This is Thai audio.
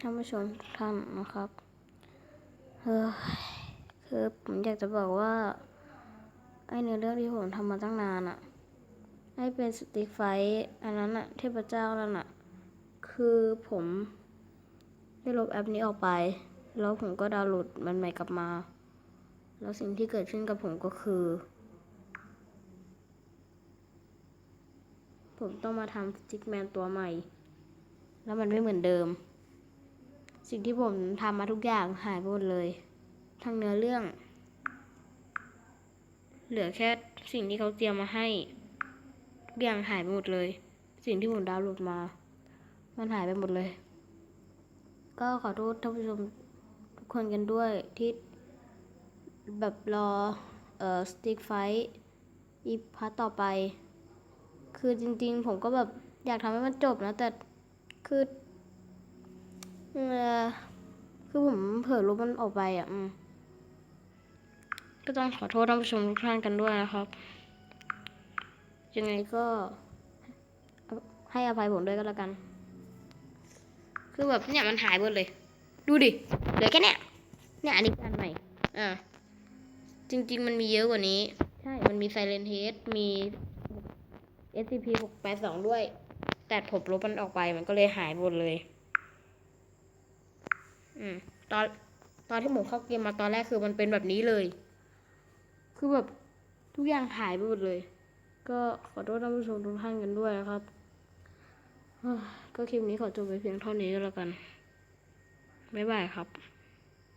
ท่านผู้ชมทุกท่านนะครับเออคือผมอยากจะบอกว่า ไอเนื้อเรื่องที่ผมทำมาตั้งนานอะให้เป็นสติไฟท์อันนั้นอะเทพเจ้านั่นอะคือผมได้ลบแอปนี้ออกไป แล้วผมก็ดาวน์โหลดมันใหม่กลับมา แล้วสิ่งที่เกิดขึ้นกับผมก็คือ ผมต้องมาทำสติกแมนตัวใหม่ แล้วมันไม่เหมือนเดิม สิ่งที่ผมทำมาทุกอย่างหายไปหมดเลย ทั้งเนื้อเรื่อง เหลือแค่สิ่งที่เขาเตรียมมาให้ทุกอย่างหายไปหมดเลย สิ่งที่ผมดาวน์โหลดมา มันหายไปหมดเลย ก็ขอโทษท่านผู้ชมทุกคนกันด้วยที่แบบรอเอ่อสติ๊กไฟอีพาร์ตต่อไป คือจริงๆ ผมก็แบบอยากทำให้มันจบนะ แต่คือ เออคือผมเผลอลบมันออกไปอะอืมก็ต้องขอโทษท่านผู้ชมทุกท่านกันด้วยนะครับ ยังไงก็ ให้อภัยผมด้วยก็แล้วกัน คือแบบเนี่ยมันหายหมดเลย ดูดิ เหลือแค่เนี้ย เนี่ยอันนี้อันใหม่ อ่า จริง ๆ มันมีเยอะกว่านี้ ใช่ มันมี Silent Head มี SCP 6 8 2ด้วย แต่ผมลบมันออกไปมันก็เลยหายหมดเลย อืม ตอนตอนที่ผมเข้าเกมมาตอนแรกคือมันเป็นแบบนี้เลย คือแบบทุกอย่างหายไปหมดเลย ก็ขอโทษท่านผู้ชมทุกท่านกันด้วยนะครับ ก็คลิปนี้ขอจบไปเพียงเท่านี้ก็แล้วกัน บ๊ายบายครับ